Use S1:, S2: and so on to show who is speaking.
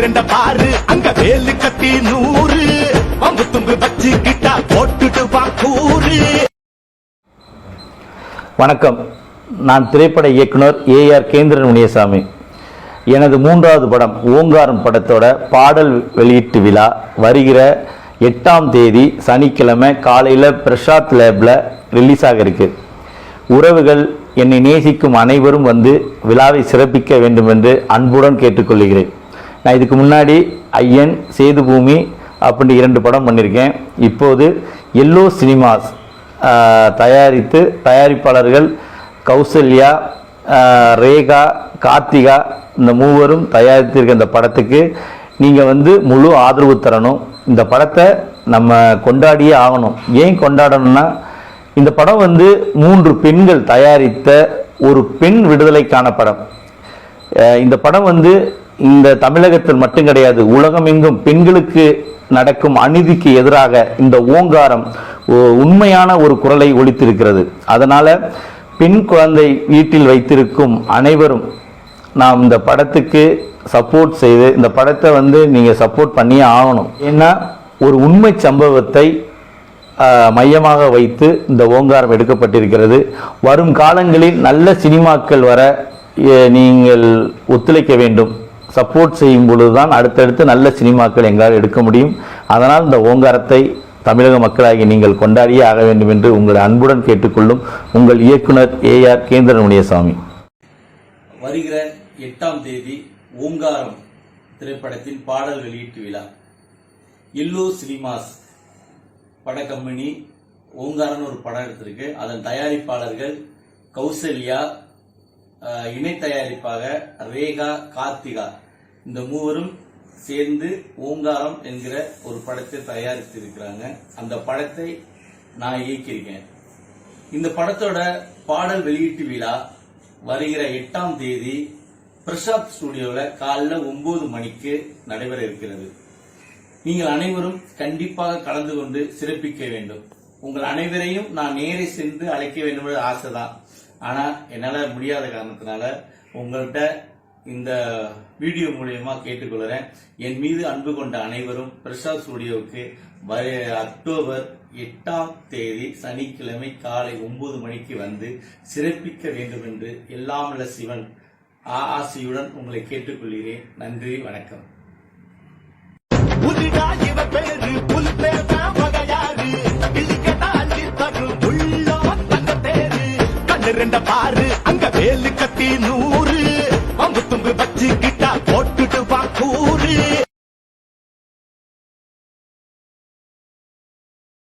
S1: ரெண்ட பாரு. அங்க வேலு கத்தி நூறு. அம்பு தும்பு வச்சு கிட்டா போட்டுட்டு கூறு.
S2: வணக்கம். நான் திரைப்பட இயக்குனர் ஏஆர் கேந்திரன் முனியசாமி. எனது மூன்றாவது படம் ஓங்காரம் படத்தோட பாடல் வெளியீட்டு விழா வருகிற எட்டாம் தேதி சனிக்கிழமை காலையில் பிரசாத் லேபில் ரிலீஸ் ஆக இருக்கு. உறவுகள் என்னை நேசிக்கும் அனைவரும் வந்து விழாவை சிறப்பிக்க வேண்டும் என்று அன்புடன் கேட்டுக்கொள்கிறேன். நான் இதுக்கு முன்னாடி ஐயன் சேதுபூமி அப்படின்னு இரண்டு படம் பண்ணியிருக்கேன். இப்போது எல்லோ சினிமாஸ் தயாரித்து தயாரிப்பாளர்கள் கௌசல்யா ரேகா கார்த்திகா இந்த மூவரும் தயாரித்திருக்க இந்த படத்துக்கு நீங்கள் வந்து முழு ஆதரவு தரணும். இந்த படத்தை நம்ம கொண்டாடியே ஆகணும். ஏன் கொண்டாடணும்னா இந்த படம் வந்து மூன்று பெண்கள் தயாரித்த ஒரு பெண் விடுதலைக்கான படம். இந்த படம் வந்து இந்த தமிழகத்தில் மட்டும் கிடையாது உலகமெங்கும் பெண்களுக்கு நடக்கும் அநீதிக்கு எதிராக இந்த ஓங்காரம் உண்மையான ஒரு குரலை ஒழித்திருக்கிறது அதனால பெண் குழந்தை வீட்டில் வைத்திருக்கும் அனைவரும் நாம் இந்த படத்துக்கு சப்போர்ட் செய்து இந்த படத்தை வந்து நீங்கள் சப்போர்ட் பண்ணியே ஆகணும். ஏன்னா ஒரு உண்மை சம்பவத்தை மையமாக வைத்து இந்த ஓங்காரம் எடுக்கப்பட்டிருக்கிறது. வரும் காலங்களில் நல்ல சினிமாக்கள் வர நீங்கள் ஒத்துழைக்க வேண்டும். சப்போர்ட் செய்யும் பொழுதுதான் அடுத்தடுத்து நல்ல சினிமாக்கள் எங்களால் எடுக்க முடியும். அதனால் இந்த ஓங்காரத்தை தமிழக மக்களாகி நீங்கள் கொண்டாடியே ஆக வேண்டும் என்று உங்கள் அன்புடன் கேட்டுக்கொள்ளும் உங்கள் இயக்குனர் ஏஆர் கேந்திரன் முனியசாமி
S3: வருகிற எட்டாம் தேதி ஓங்காரம் திரைப்படத்தின் பாடல் வெளியீட்டு விழா. எல்லோ சினிமாஸ் பட கம்பெனி ஓங்காரம்னு ஒரு படம் எடுத்திருக்கு. அதன் தயாரிப்பாளர்கள் கௌசல்யா இணை தயாரிப்பாக ரேகா கார்த்திகா. இந்த மூவரும் சேர்ந்து ஓங்காரம் என்கிற ஒரு படத்தை தயாரித்திருக்கிறாங்க. அந்த படத்தை நான் இயக்கியிருக்கேன். இந்த படத்தோட பாடல் வெளியீட்டு விழா வருகிற எட்டாம் தேதி பிரசாத் ஸ்டுடியோல காலைல ஒன்பது மணிக்கு நடைபெற இருக்கிறது. நீங்கள் அனைவரும் கண்டிப்பாக கலந்து கொண்டு சிறப்பிக்க வேண்டும். உங்கள் அனைவரையும் நான் நேரே சென்று அழைக்க வேண்டும் என்ற ஆசைதான். ஆனா என்னால முடியாத காரணத்தினால உங்கள்கிட்ட இந்த வீடியோ மூலியமா கேட்டுக்கொள்கிறேன். என் மீது அன்பு கொண்ட அனைவரும் பிரசாத் ஸ்டுடியோவுக்கு அக்டோபர் எட்டாம் தேதி சனிக்கிழமை காலை ஒன்பது மணிக்கு வந்து சிறப்பிக்க வேண்டும் என்று எல்லாம் சிவன் ஆசியுடன் உங்களை கேட்டுக்கொள்கிறேன். நன்றி வணக்கம்.
S1: பேரு பாரு அங்க வேலு கத்தி நூறு. தும்பு தும்பு வச்சுக்கிட்டா போட்டு